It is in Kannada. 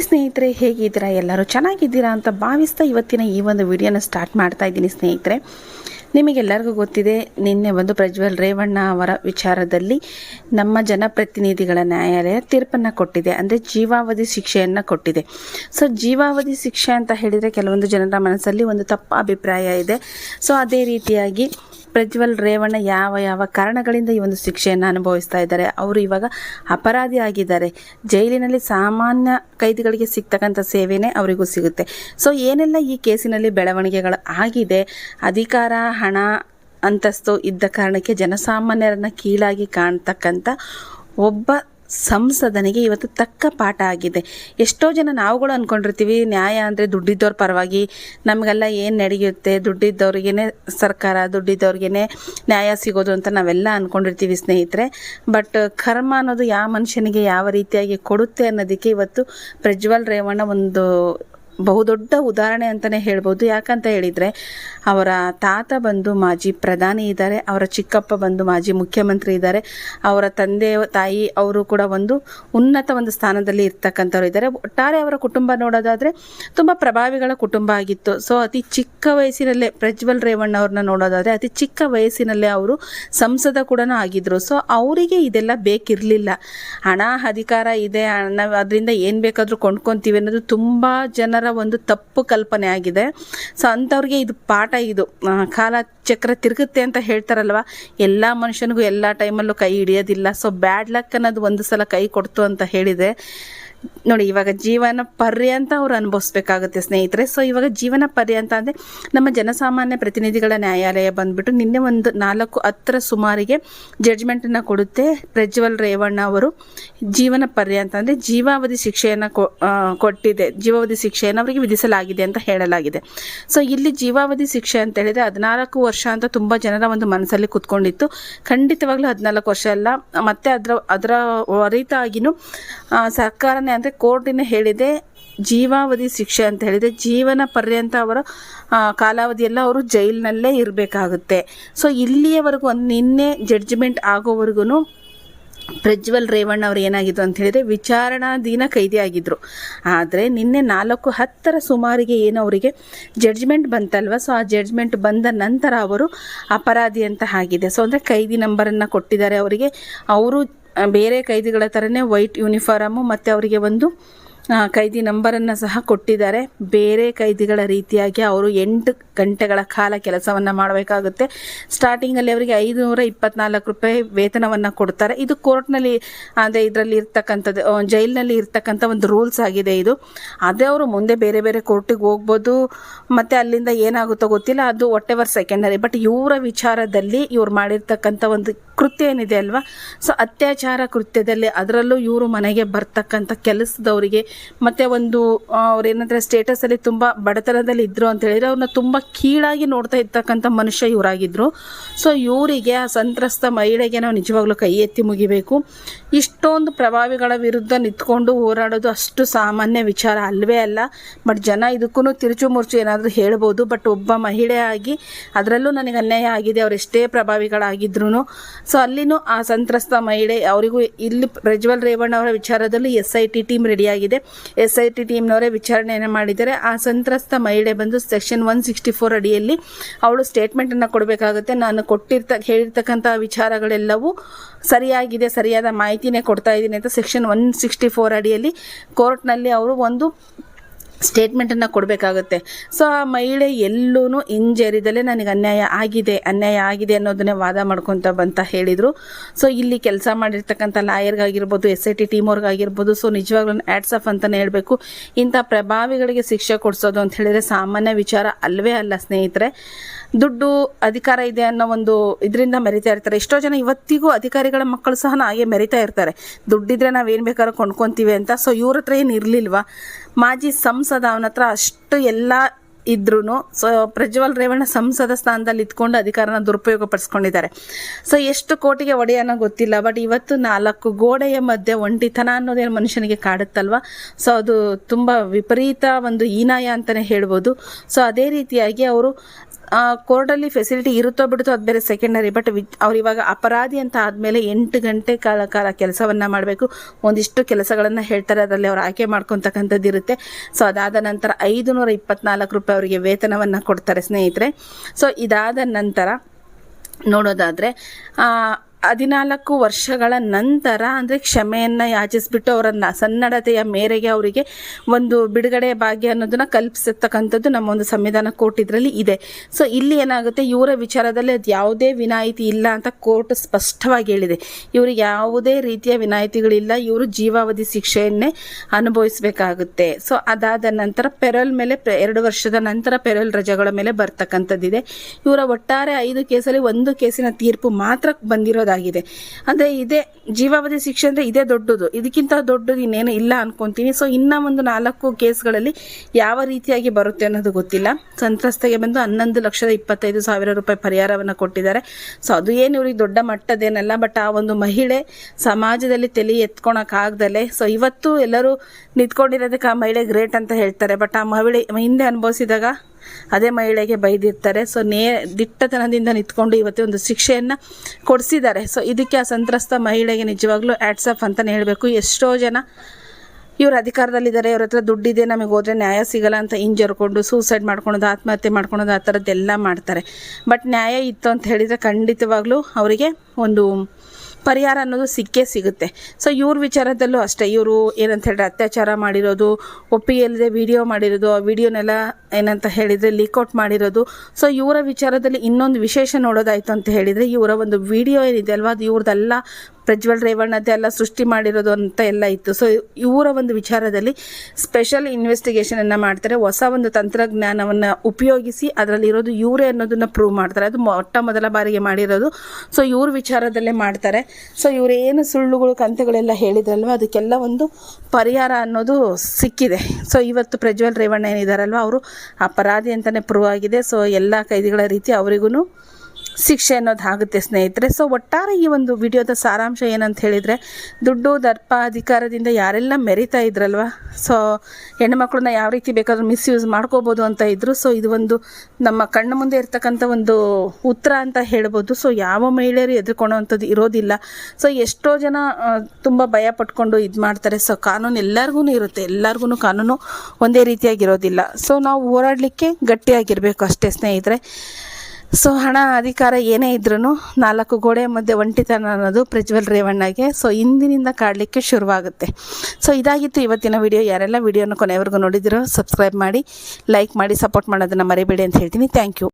ಸ್ನೇಹಿತರೆ, ಹೇಗಿದ್ದೀರಾ? ಎಲ್ಲರೂ ಚೆನ್ನಾಗಿದ್ದೀರಾ ಅಂತ ಭಾವಿಸ್ತಾ ಇವತ್ತಿನ ಈ ಒಂದು ವಿಡಿಯೋನ ಸ್ಟಾರ್ಟ್ ಮಾಡ್ತಾ ಇದ್ದೀನಿ ಸ್ನೇಹಿತರೆ. ನಿಮಗೆಲ್ಲರಿಗೂ ಗೊತ್ತಿದೆ, ನಿನ್ನೆ ಒಂದು ಪ್ರಜ್ವಲ್ ರೇವಣ್ಣ ಅವರ ವಿಚಾರದಲ್ಲಿ ನಮ್ಮ ಜನಪ್ರತಿನಿಧಿಗಳ ನ್ಯಾಯಾಲಯ ತೀರ್ಪನ್ನು ಕೊಟ್ಟಿದೆ, ಅಂದರೆ ಜೀವಾವಧಿ ಶಿಕ್ಷೆಯನ್ನು ಕೊಟ್ಟಿದೆ. ಸೊ ಜೀವಾವಧಿ ಶಿಕ್ಷೆ ಅಂತ ಹೇಳಿದರೆ ಕೆಲವೊಂದು ಜನರ ಮನಸ್ಸಲ್ಲಿ ಒಂದು ತಪ್ಪು ಅಭಿಪ್ರಾಯ ಇದೆ. ಸೊ ಅದೇ ರೀತಿಯಾಗಿ ಪ್ರಜ್ವಲ್ ರೇವಣ್ಣ ಯಾವ ಯಾವ ಕಾರಣಗಳಿಂದ ಈ ಒಂದು ಶಿಕ್ಷೆಯನ್ನು ಅನುಭವಿಸ್ತಾ ಇದ್ದಾರೆ, ಅವರು ಇವಾಗ ಅಪರಾಧಿ ಆಗಿದ್ದಾರೆ. ಜೈಲಿನಲ್ಲಿ ಸಾಮಾನ್ಯ ಕೈದಿಗಳಿಗೆ ಸಿಗ್ತಕ್ಕಂಥ ಸೇವೆನೇ ಅವರಿಗೂ ಸಿಗುತ್ತೆ. ಸೊ ಏನೆಲ್ಲ ಈ ಕೇಸಿನಲ್ಲಿ ಬೆಳವಣಿಗೆಗಳು ಆಗಿದೆ, ಅಧಿಕಾರ, ಹಣ, ಅಂತಸ್ತು ಇದ್ದ ಕಾರಣಕ್ಕೆ ಜನಸಾಮಾನ್ಯರನ್ನ ಕೀಳಾಗಿ ಕಾಣ್ತಕ್ಕಂಥ ಒಬ್ಬ ಸಂಸದನಿಗೆ ಇವತ್ತು ತಕ್ಕ ಪಾಠ ಆಗಿದೆ. ಎಷ್ಟೋ ಜನ ನಾವುಗಳು ಅಂದ್ಕೊಂಡಿರ್ತೀವಿ ನ್ಯಾಯ ಅಂದರೆ ದುಡ್ಡಿದ್ದವ್ರ ಪರವಾಗಿ ನಮಗೆಲ್ಲ ಏನು ನಡೆಯುತ್ತೆ ದುಡ್ಡಿದ್ದವ್ರಿಗೇ ಸರ್ಕಾರ ದುಡ್ಡಿದ್ದವ್ರಿಗೇ ನ್ಯಾಯ ಸಿಗೋದು ಅಂತ ನಾವೆಲ್ಲ ಅಂದ್ಕೊಂಡಿರ್ತೀವಿ ಸ್ನೇಹಿತರೆ. ಬಟ್ ಕರ್ಮ ಅನ್ನೋದು ಯಾವ ಮನುಷ್ಯನಿಗೆ ಯಾವ ರೀತಿಯಾಗಿ ಕೊಡುತ್ತೆ ಅನ್ನೋದಕ್ಕೆ ಇವತ್ತು ಪ್ರಜ್ವಲ್ ರೇವಣ್ಣ ಒಂದು ಬಹುದೊಡ್ಡ ಉದಾಹರಣೆ ಅಂತಲೇ ಹೇಳ್ಬೋದು. ಯಾಕಂತ ಹೇಳಿದರೆ, ಅವರ ತಾತ ಬಂದು ಮಾಜಿ ಪ್ರಧಾನಿ ಇದ್ದಾರೆ, ಅವರ ಚಿಕ್ಕಪ್ಪ ಬಂದು ಮಾಜಿ ಮುಖ್ಯಮಂತ್ರಿ ಇದ್ದಾರೆ, ಅವರ ತಂದೆ, ತಾಯಿ, ಅವರು ಕೂಡ ಒಂದು ಉನ್ನತ ಒಂದು ಸ್ಥಾನದಲ್ಲಿ ಇರ್ತಕ್ಕಂಥವ್ರು ಇದ್ದಾರೆ. ಒಟ್ಟಾರೆ ಅವರ ಕುಟುಂಬ ನೋಡೋದಾದರೆ ತುಂಬ ಪ್ರಭಾವಿಗಳ ಕುಟುಂಬ ಆಗಿತ್ತು. ಸೊ ಅತಿ ಚಿಕ್ಕ ವಯಸ್ಸಿನಲ್ಲೇ ಪ್ರಜ್ವಲ್ ರೇವಣ್ಣ ಅವ್ರನ್ನ ನೋಡೋದಾದರೆ ಅತಿ ಚಿಕ್ಕ ವಯಸ್ಸಿನಲ್ಲೇ ಅವರು ಸಂಸದ ಕೂಡ ಆಗಿದ್ದರು ಸೊ ಅವರಿಗೆ ಇದೆಲ್ಲ ಬೇಕಿರಲಿಲ್ಲ. ಹಣ ಅಧಿಕಾರ ಇದೆ ಅದರಿಂದ ಏನು ಬೇಕಾದರೂ ಕೊಂಡ್ಕೊತೀವಿ ಅನ್ನೋದು ತುಂಬ ಒಂದು ತಪ್ಪು ಕಲ್ಪನೆ ಆಗಿದೆ. ಸೊ ಅಂಥವ್ರಿಗೆ ಇದು ಪಾಠ ಇದು. ಕಾಲ ಚಕ್ರ ತಿರುಗುತ್ತೆ ಅಂತ ಹೇಳ್ತಾರಲ್ವ? ಎಲ್ಲ ಮನುಷ್ಯನಿಗೂ ಎಲ್ಲ ಟೈಮಲ್ಲೂ ಕೈ ಹಿಡಿಯೋದಿಲ್ಲ. ಸೊ ಬ್ಯಾಡ್ ಲಕ್ ಅನ್ನೋದು ಒಂದು ಸಲ ಕೈ ಕೊಡ್ತು ಅಂತ ಹೇಳಿದೆ. ನೋಡಿ ಇವಾಗ ಜೀವನ ಪರ್ಯಂತ ಅವ್ರು ಅನುಭವಿಸ್ಬೇಕಾಗುತ್ತೆ ಸ್ನೇಹಿತರೆ. ಸೊ ಇವಾಗ ಜೀವನ ಪರ್ಯಂತ ಅಂದರೆ ನಮ್ಮ ಜನಸಾಮಾನ್ಯ ಪ್ರತಿನಿಧಿಗಳ ನ್ಯಾಯಾಲಯ ಬಂದ್ಬಿಟ್ಟು ನಿನ್ನೆ ಒಂದು ನಾಲ್ಕು ಹತ್ತರ ಸುಮಾರಿಗೆ ಜಡ್ಜ್ಮೆಂಟನ್ನು ಕೊಡುತ್ತೆ ಪ್ರಜ್ವಲ್ ರೇವಣ್ಣ ಅವರು. ಜೀವನ ಪರ್ಯಂತ ಅಂದರೆ ಜೀವಾವಧಿ ಶಿಕ್ಷೆಯನ್ನು ಕೊಟ್ಟಿದೆ. ಜೀವಾವಧಿ ಶಿಕ್ಷೆಯನ್ನು ಅವರಿಗೆ ವಿಧಿಸಲಾಗಿದೆ ಅಂತ ಹೇಳಲಾಗಿದೆ. ಸೊ ಇಲ್ಲಿ ಜೀವಾವಧಿ ಶಿಕ್ಷೆ ಅಂತ ಹೇಳಿದರೆ ಹದಿನಾಲ್ಕು ವರ್ಷ ಅಂತ ತುಂಬ ಜನರ ಒಂದು ಮನಸ್ಸಲ್ಲಿ ಕುತ್ಕೊಂಡಿತ್ತು. ಖಂಡಿತವಾಗ್ಲೂ ಹದಿನಾಲ್ಕು ವರ್ಷ ಅಲ್ಲ ಮತ್ತೆ ಅದರ ಅದರ ಹೊರತಾಗಿನೂ ಆ, ಸರ್ಕಾರನೇ ಅಂದರೆ ಕೋರ್ಟಿನ ಹೇಳಿದೆ ಜೀವಾವಧಿ ಶಿಕ್ಷೆ ಅಂತ ಹೇಳಿದೆ. ಜೀವನ ಪರ್ಯಂತ ಅವರ ಕಾಲಾವಧಿಯೆಲ್ಲ ಅವರು ಜೈಲಿನಲ್ಲೇ ಇರಬೇಕಾಗುತ್ತೆ. ಸೊ ಇಲ್ಲಿಯವರೆಗೂ ನಿನ್ನೆ ಜಡ್ಜ್ಮೆಂಟ್ ಆಗೋವರೆಗೂ ಪ್ರಜ್ವಲ್ ರೇವಣ್ಣ ಅವ್ರು ಏನಾಗಿದ್ರು ಅಂತ ಹೇಳಿದ್ರೆ ವಿಚಾರಣಾಧೀನ ಕೈದಿ ಆಗಿದ್ರು. ಆದರೆ ನಿನ್ನೆ ನಾಲ್ಕು ಹತ್ತರ ಸುಮಾರಿಗೆ ಏನು ಅವರಿಗೆ ಜಡ್ಜ್ಮೆಂಟ್ ಬಂತಲ್ವ? ಸೊ ಆ ಜಡ್ಜ್ಮೆಂಟ್ ಬಂದ ನಂತರ ಅವರು ಅಪರಾಧಿ ಅಂತ ಆಗಿದೆ ಸೊ ಅಂದರೆ ಕೈದಿ ನಂಬರನ್ನು ಕೊಟ್ಟಿದ್ದಾರೆ ಅವರಿಗೆ. ಅವರು ಬೇರೆ ಕೈದಿಗಳ ಥರನೇ ವೈಟ್ ಯೂನಿಫಾರಮು ಮತ್ತು ಅವರಿಗೆ ಒಂದು ಕೈದಿ ನಂಬರನ್ನು ಸಹ ಕೊಟ್ಟಿದ್ದಾರೆ. ಬೇರೆ ಕೈದಿಗಳ ರೀತಿಯಾಗಿ ಅವರು ಎಂಟು ಗಂಟೆಗಳ ಕಾಲ ಕೆಲಸವನ್ನು ಮಾಡಬೇಕಾಗುತ್ತೆ. ಸ್ಟಾರ್ಟಿಂಗಲ್ಲಿ ಅವರಿಗೆ ಐದುನೂರ ಇಪ್ಪತ್ನಾಲ್ಕು ರೂಪಾಯಿ ವೇತನವನ್ನು ಕೊಡ್ತಾರೆ. ಇದು ಕೋರ್ಟ್ನಲ್ಲಿ ಅಂದರೆ ಇದರಲ್ಲಿ ಇರ್ತಕ್ಕಂಥದ್ದು ಜೈಲಿನಲ್ಲಿ ಇರ್ತಕ್ಕಂಥ ಒಂದು ರೂಲ್ಸ್ ಆಗಿದೆ ಇದು. ಅದೇ ಅವರು ಮುಂದೆ ಬೇರೆ ಬೇರೆ ಕೋರ್ಟಿಗೆ ಹೋಗ್ಬೋದು. ಮತ್ತು ಅಲ್ಲಿಂದ ಏನಾಗುತ್ತೋ ಗೊತ್ತಿಲ್ಲ. ಅದು ವಾಟ್ ಎವರ್ ಸೆಕೆಂಡರಿ ಬಟ್ ಇವರ ವಿಚಾರದಲ್ಲಿ ಇವ್ರು ಮಾಡಿರ್ತಕ್ಕಂಥ ಒಂದು ಕೃತ್ಯ ಏನಿದೆ ಅಲ್ವಾ? ಸೊ ಅತ್ಯಾಚಾರ ಕೃತ್ಯದಲ್ಲಿ ಅದರಲ್ಲೂ ಇವರು ಮನೆಗೆ ಬರ್ತಕ್ಕಂಥ ಕೆಲಸದವರಿಗೆ ಮತ್ತು ಒಂದು ಅವ್ರ ಏನಂದರೆ ಸ್ಟೇಟಸಲ್ಲಿ ತುಂಬ ಬಡತನದಲ್ಲಿ ಇದ್ದರು ಅಂತ ಹೇಳಿದರೆ ಅವ್ರನ್ನ ತುಂಬ ಕೀಳಾಗಿ ನೋಡ್ತಾ ಇರ್ತಕ್ಕಂಥ ಮನುಷ್ಯ ಇವರಾಗಿದ್ರು. ಸೊ ಇವರಿಗೆ, ಆ ಸಂತ್ರಸ್ತ ಮಹಿಳೆಗೆ ನಾವು ನಿಜವಾಗ್ಲೂ ಕೈ ಎತ್ತಿ ಮುಗಿಬೇಕು. ಇಷ್ಟೊಂದು ಪ್ರಭಾವಿಗಳ ವಿರುದ್ಧ ನಿಂತ್ಕೊಂಡು ಹೋರಾಡೋದು ಅಷ್ಟು ಸಾಮಾನ್ಯ ವಿಚಾರ ಅಲ್ವೇ ಅಲ್ಲ. ಬಟ್ ಜನ ಇದಕ್ಕೂ ತಿರುಚು ಮುರುಚು ಏನಾದರೂ ಹೇಳ್ಬೋದು. ಬಟ್ ಒಬ್ಬ ಮಹಿಳೆ ಆಗಿ, ಅದರಲ್ಲೂ ನನಗೆ ಅನ್ಯಾಯ ಆಗಿದೆ. ಅವರೆಷ್ಟೇ ಪ್ರಭಾವಿಗಳಾಗಿದ್ರು ಸೊ ಅಲ್ಲಿನೂ ಆ ಸಂತ್ರಸ್ತ ಮಹಿಳೆ, ಅವರಿಗೂ ಇಲ್ಲಿ ಪ್ರಜ್ವಲ್ ರೇವಣ್ಣ ಅವರ ವಿಚಾರದಲ್ಲಿ ಎಸ್ ಐ ಟಿ ಟೀಮ್ ರೆಡಿಯಾಗಿದೆ ಎಸ್ ಐ ಟಿ ಟೀಮ್ನವರೇ ವಿಚಾರಣೆಯನ್ನು ಮಾಡಿದ್ದಾರೆ. ಆ ಸಂತ್ರಸ್ತ ಮಹಿಳೆ ಬಂದು ಸೆಕ್ಷನ್ ಒನ್ ಸಿಕ್ಸ್ಟಿ ಫೋರ್ ಅಡಿಯಲ್ಲಿ ಅವಳು ಸ್ಟೇಟ್ಮೆಂಟನ್ನು ಕೊಡಬೇಕಾಗುತ್ತೆ. ನಾನು ಕೊಟ್ಟಿರ್ತ, ಹೇಳಿರ್ತಕ್ಕಂಥ ವಿಚಾರಗಳೆಲ್ಲವೂ ಸರಿಯಾಗಿದೆ, ಸರಿಯಾದ ಮಾಹಿತಿನೇ ಕೊಡ್ತಾ ಇದ್ದೀನಿ ಅಂತ ಸೆಕ್ಷನ್ ಒನ್ ಸಿಕ್ಸ್ಟಿ ಫೋರ್ ಅಡಿಯಲ್ಲಿ ಕೋರ್ಟ್ನಲ್ಲಿ ಅವರು ಒಂದು ಸ್ಟೇಟ್ಮೆಂಟನ್ನು ಕೊಡಬೇಕಾಗುತ್ತೆ. ಸೊ ಆ ಮಹಿಳೆ ಎಲ್ಲೂ ಇಂಜರಿದಲ್ಲೇ ನನಗೆ ಅನ್ಯಾಯ ಆಗಿದೆ ಅನ್ಯಾಯ ಆಗಿದೆ ಅನ್ನೋದನ್ನೇ ವಾದ ಮಾಡ್ಕೊತ ಬಂತ ಹೇಳಿದರು. ಸೊ ಇಲ್ಲಿ ಕೆಲಸ ಮಾಡಿರ್ತಕ್ಕಂಥ ಲಾಯರ್ಗಾಗಿರ್ಬೋದು ಎಸ್ ಐ ಟಿ ಟೀಮ್ ಅವ್ರಿಗಾಗಿರ್ಬೋದು ಸೊ ನಿಜವಾಗ್ಲೂ ಆ್ಯಡ್ಸ್ ಆಫ್ ಅಂತಲೇ ಹೇಳಬೇಕು. ಇಂಥ ಪ್ರಭಾವಿಗಳಿಗೆ ಶಿಕ್ಷೆ ಕೊಡಿಸೋದು ಅಂತ ಹೇಳಿದರೆ ಸಾಮಾನ್ಯ ವಿಚಾರ ಅಲ್ವೇ ಅಲ್ಲ ಸ್ನೇಹಿತರೆ. ದುಡ್ಡು ಅಧಿಕಾರ ಇದೆ ಅನ್ನೋ ಒಂದು ಇದರಿಂದ ಮೆರಿತಾ ಇರ್ತಾರೆ. ಎಷ್ಟೋ ಜನ ಇವತ್ತಿಗೂ ಅಧಿಕಾರಿಗಳ ಮಕ್ಕಳು ಸಹ ಹಾಗೆ ಮೆರಿತಾ ಇರ್ತಾರೆ. ದುಡ್ಡಿದ್ರೆ ನಾವೇನು ಬೇಕಾದ್ರೂ ಕೊಂಡ್ಕೊತೀವಿ ಅಂತ. ಸೊ ಇವ್ರ ಹತ್ರ ಏನು ಇರಲಿಲ್ವಾ? ಮಾಜಿ ಸಂಸದ ಅವನ ಹತ್ರ ಅಷ್ಟು ಎಲ್ಲ ಇದ್ರೂ ಸೊ ಪ್ರಜ್ವಲ್ ರೇವಣ್ಣ ಸಂಸದ ಸ್ಥಾನದಲ್ಲಿ ಇದ್ಕೊಂಡು ಅಧಿಕಾರನ ದುರುಪಯೋಗ ಪಡಿಸ್ಕೊಂಡಿದ್ದಾರೆ. ಸೊ ಎಷ್ಟು ಕೋಟಿಗೆ ಒಡೆಯನೋ ಗೊತ್ತಿಲ್ಲ ಬಟ್ ಇವತ್ತು ನಾಲ್ಕು ಗೋಡೆಯ ಮಧ್ಯೆ ಒಂಟಿತನ ಅನ್ನೋದೇನು ಮನುಷ್ಯನಿಗೆ ಕಾಡುತ್ತಲ್ವ? ಸೊ ಅದು ತುಂಬ ವಿಪರೀತ ಒಂದು ಹೀನಾಯ ಅಂತಲೇ ಹೇಳ್ಬೋದು. ಸೊ ಅದೇ ರೀತಿಯಾಗಿ ಅವರು ಕೋರ್ಟಲ್ಲಿ ಫೆಸಿಲಿಟಿ ಇರುತ್ತೋ ಬಿಡುತ್ತೋ ಅದು ಬೇರೆ ಸೆಕೆಂಡರಿ ಬಟ್ ಅವ್ರು ಇವಾಗ ಅಪರಾಧಿ ಅಂತ ಆದಮೇಲೆ ಎಂಟು ಗಂಟೆ ಕಾಲ ಕಾಲ ಕೆಲಸವನ್ನು ಮಾಡಬೇಕು. ಒಂದಿಷ್ಟು ಕೆಲಸಗಳನ್ನು ಹೇಳ್ತಾರೆ, ಅದರಲ್ಲಿ ಅವ್ರು ಆಯ್ಕೆ ಮಾಡ್ಕೊತಕ್ಕಂಥದ್ದು ಇರುತ್ತೆ. ಸೊ ಅದಾದ ನಂತರ ಐದು ನೂರ ಇಪ್ಪತ್ನಾಲ್ಕು ರೂಪಾಯಿ ಅವರಿಗೆ ವೇತನವನ್ನು ಕೊಡ್ತಾರೆ ಸ್ನೇಹಿತರೆ. ಸೊ ಇದಾದ ನಂತರ ನೋಡೋದಾದರೆ ಹದಿನಾಲ್ಕು ವರ್ಷಗಳ ನಂತರ ಅಂದರೆ ಕ್ಷಮೆಯನ್ನು ಯಾಚಿಸ್ಬಿಟ್ಟು ಅವರನ್ನು ಸನ್ನಡತೆಯ ಮೇರೆಗೆ ಅವರಿಗೆ ಒಂದು ಬಿಡುಗಡೆ ಭಾಗ್ಯ ಅನ್ನೋದನ್ನು ಕಲ್ಪಿಸತಕ್ಕಂಥದ್ದು ನಮ್ಮ ಒಂದು ಸಂವಿಧಾನ ಕೋರ್ಟ್ ಇದರಲ್ಲಿ ಇದೆ. ಸೊ ಇಲ್ಲಿ ಏನಾಗುತ್ತೆ? ಇವರ ವಿಚಾರದಲ್ಲಿ ಅದು ಯಾವುದೇ ವಿನಾಯಿತಿ ಇಲ್ಲ ಅಂತ ಕೋರ್ಟ್ ಸ್ಪಷ್ಟವಾಗಿ ಹೇಳಿದೆ. ಇವರು ಯಾವುದೇ ರೀತಿಯ ವಿನಾಯಿತಿಗಳಿಲ್ಲ. ಇವರು ಜೀವಾವಧಿ ಶಿಕ್ಷೆಯನ್ನೇ ಅನುಭವಿಸಬೇಕಾಗುತ್ತೆ. ಸೊ ಅದಾದ ನಂತರ ಪೆರೋಲ್ ಮೇಲೆ ಎರಡು ವರ್ಷದ ನಂತರ ಪೆರೋಲ್ ರಜೆಗಳ ಮೇಲೆ ಬರ್ತಕ್ಕಂಥದ್ದಿದೆ. ಇವರ ಒಟ್ಟಾರೆ ಐದು ಕೇಸಲ್ಲಿ ಒಂದು ಕೇಸಿನ ತೀರ್ಪು ಮಾತ್ರ ಬಂದಿರೋದಾಗಿದೆ ಅಂದರೆ ಇದೇ ಜೀವಾವಧಿ ಶಿಕ್ಷೆ ಅಂದರೆ ಇದೇ ದೊಡ್ಡದು. ಇದಕ್ಕಿಂತ ದೊಡ್ಡದು ಇನ್ನೇನು ಇಲ್ಲ ಅನ್ಕೊಂತೀನಿ. ಸೊ ಇನ್ನೂ ಒಂದು ನಾಲ್ಕು ಕೇಸ್ಗಳಲ್ಲಿ ಯಾವ ರೀತಿಯಾಗಿ ಬರುತ್ತೆ ಅನ್ನೋದು ಗೊತ್ತಿಲ್ಲ. ಸಂತ್ರಸ್ತೆಗೆ ಬಂದು ಹನ್ನೊಂದು ಲಕ್ಷದ ಇಪ್ಪತ್ತೈದು ಸಾವಿರ ರೂಪಾಯಿ ಪರಿಹಾರವನ್ನು ಕೊಟ್ಟಿದ್ದಾರೆ. ಸೊ ಅದು ಏನು ಇವ್ರಿಗೆ ದೊಡ್ಡ ಮಟ್ಟದೇನಲ್ಲ ಬಟ್ ಆ ಒಂದು ಮಹಿಳೆ ಸಮಾಜದಲ್ಲಿ ತಲೆ ಎತ್ಕೊಳಕ್ಕಾಗ್ದಲೆ ಸೊ ಇವತ್ತು ಎಲ್ಲರೂ ನಿಂತ್ಕೊಂಡಿರೋದಕ್ಕೆ ಆ ಮಹಿಳೆ ಗ್ರೇಟ್ ಅಂತ ಹೇಳ್ತಾರೆ. ಬಟ್ ಆ ಮಹಿಳೆ ಹಿಂದೆ ಅನುಭವಿಸಿದಾಗ ಅದೇ ಮಹಿಳೆಗೆ ಬೈದಿರ್ತಾರೆ. ಸೊ ನೇ, ದಿಟ್ಟತನದಿಂದ ನಿಂತ್ಕೊಂಡು ಇವತ್ತೇ ಒಂದು ಶಿಕ್ಷೆಯನ್ನು ಕೊಡಿಸಿದ್ದಾರೆ. ಸೊ ಇದಕ್ಕೆ ಆ ಸಂತ್ರಸ್ತ ಮಹಿಳೆಗೆ ನಿಜವಾಗ್ಲೂ ಆ್ಯಟ್ಸಪ್ ಅಂತಲೇ ಹೇಳಬೇಕು. ಎಷ್ಟೋ ಜನ ಇವರು ಅಧಿಕಾರದಲ್ಲಿದ್ದಾರೆ, ಇವ್ರ ಹತ್ರ ದುಡ್ಡಿದೆ, ನಮಗೆ ಹೋದರೆ ನ್ಯಾಯ ಸಿಗಲ್ಲ ಅಂತ ಹಿಂಜರ್ಕೊಂಡು ಸೂಸೈಡ್ ಮಾಡ್ಕೊಳೋದು ಆತ್ಮಹತ್ಯೆ ಮಾಡ್ಕೊಳೋದು ಆ ಥರದ್ದೆಲ್ಲ ಮಾಡ್ತಾರೆ. ಬಟ್ ನ್ಯಾಯ ಇತ್ತು ಅಂತ ಹೇಳಿದರೆ ಖಂಡಿತವಾಗ್ಲೂ ಅವರಿಗೆ ಒಂದು ಪರಿಹಾರ ಅನ್ನೋದು ಸಿಕ್ಕೇ ಸಿಗುತ್ತೆ. ಸೊ ಇವ್ರ ವಿಚಾರದಲ್ಲೂ ಅಷ್ಟೇ, ಇವರು ಏನಂತ ಹೇಳಿದ್ರೆ ಅತ್ಯಾಚಾರ ಮಾಡಿರೋದು ಒಪ್ಪಿಗೆ ವಿಡಿಯೋ ಮಾಡಿರೋದು, ಆ ವಿಡಿಯೋನೆಲ್ಲ ಏನಂತ ಹೇಳಿದರೆ ಲೀಕೌಟ್ ಮಾಡಿರೋದು. ಸೊ ಇವರ ವಿಚಾರದಲ್ಲಿ ಇನ್ನೊಂದು ವಿಶೇಷ ನೋಡೋದಾಯಿತು ಅಂತ ಹೇಳಿದರೆ, ಇವರ ಒಂದು ವಿಡಿಯೋ ಏನಿದೆ ಅಲ್ವಾ, ಅದು ಇವ್ರದ್ದೆಲ್ಲ ಪ್ರಜ್ವಲ್ ರೇವಣ್ಣದ್ದೇ ಎಲ್ಲ ಸೃಷ್ಟಿ ಮಾಡಿರೋದು ಅಂತ ಎಲ್ಲ ಇತ್ತು. ಸೊ ಇವರ ಒಂದು ವಿಚಾರದಲ್ಲಿ ಸ್ಪೆಷಲ್ ಇನ್ವೆಸ್ಟಿಗೇಷನನ್ನು ಮಾಡ್ತಾರೆ. ಹೊಸ ಒಂದು ತಂತ್ರಜ್ಞಾನವನ್ನು ಉಪಯೋಗಿಸಿ ಅದರಲ್ಲಿ ಇರೋದು ಇವರೇ ಅನ್ನೋದನ್ನು ಪ್ರೂವ್ ಮಾಡ್ತಾರೆ. ಅದು ಮೊಟ್ಟ ಮೊದಲ ಬಾರಿಗೆ ಮಾಡಿರೋದು. ಸೊ ಇವ್ರ ವಿಚಾರದಲ್ಲೇ ಮಾಡ್ತಾರೆ. ಸೊ ಇವರೇನು ಸುಳ್ಳುಗಳು, ಕಂತೆಗಳೆಲ್ಲ ಹೇಳಿದ್ರಲ್ವ, ಅದಕ್ಕೆಲ್ಲ ಒಂದು ಪರಿಹಾರ ಅನ್ನೋದು ಸಿಕ್ಕಿದೆ. ಸೊ ಇವತ್ತು ಪ್ರಜ್ವಲ್ ರೇವಣ್ಣ ಏನಿದಾರಲ್ವ, ಅವರು ಅಪರಾಧಿ ಅಂತಲೇ ಪ್ರೂವ್ ಆಗಿದೆ. ಸೊ ಎಲ್ಲ ಕೈದಿಗಳ ರೀತಿ ಅವರಿಗೂ ಶಿಕ್ಷೆ ಅನ್ನೋದು ಆಗುತ್ತೆ, ಸ್ನೇಹಿತರೆ. ಸೊ ಒಟ್ಟಾರೆ ಈ ಒಂದು ವಿಡಿಯೋದ ಸಾರಾಂಶ ಏನಂತ ಹೇಳಿದರೆ, ದುಡ್ಡು ದರ್ಪ ಅಧಿಕಾರದಿಂದ ಯಾರೆಲ್ಲ ಮೆರಿತಾ ಇದ್ರಲ್ವ? ಸೊ ಹೆಣ್ಮಕ್ಳನ್ನ ಯಾವ ರೀತಿ ಬೇಕಾದ್ರೂ ಮಿಸ್ಯೂಸ್ ಮಾಡ್ಕೋಬೋದು ಅಂತ ಇದ್ರು. ಸೊ ಇದು ಒಂದು ನಮ್ಮ ಕಣ್ಣ ಮುಂದೆ ಇರ್ತಕ್ಕಂಥ ಒಂದು ಉತ್ತರ ಅಂತ ಹೇಳ್ಬೋದು. ಸೊ ಯಾವ ಮಹಿಳೆಯರು ಎದುರ್ಕೊಳ್ಳೋವಂಥದ್ದು ಇರೋದಿಲ್ಲ. ಸೊ ಎಷ್ಟೋ ಜನ ತುಂಬ ಭಯ ಪಟ್ಕೊಂಡು ಇದು ಮಾಡ್ತಾರೆ. ಸೊ ಕಾನೂನು ಎಲ್ಲರಿಗೂ ಇರುತ್ತೆ. ಎಲ್ಲರಿಗೂ ಕಾನೂನು ಒಂದೇ ರೀತಿಯಾಗಿರೋದಿಲ್ಲ. ಸೊ ನಾವು ಹೋರಾಡಲಿಕ್ಕೆ ಗಟ್ಟಿಯಾಗಿರಬೇಕು ಅಷ್ಟೇ, ಸ್ನೇಹಿತರೆ. ಸೊ ಹಣ ಅಧಿಕಾರ ಏನೇ ಇದ್ರೂ ನಾಲ್ಕು ಗೋಡೆ ಮಧ್ಯೆ ಒಂಟಿತನ ಅನ್ನೋದು ಪ್ರಜ್ವಲ್ ರೇವಣ್ಣಗೆ. ಸೊ ಇಂದಿನಿಂದ ಕಾಡಲಿಕ್ಕೆ ಶುರುವಾಗುತ್ತೆ. ಸೊ ಇದಾಗಿತ್ತು ಇವತ್ತಿನ ವಿಡಿಯೋ. ಯಾರೆಲ್ಲ ವಿಡಿಯೋನ ಕೊನೆವರೆಗೂ ನೋಡಿದಿರೋ ಸಬ್ಸ್ಕ್ರೈಬ್ ಮಾಡಿ, ಲೈಕ್ ಮಾಡಿ, ಸಪೋರ್ಟ್ ಮಾಡೋದನ್ನು ಮರಿಬೇಡಿ ಅಂತ ಹೇಳ್ತೀನಿ. Thank you.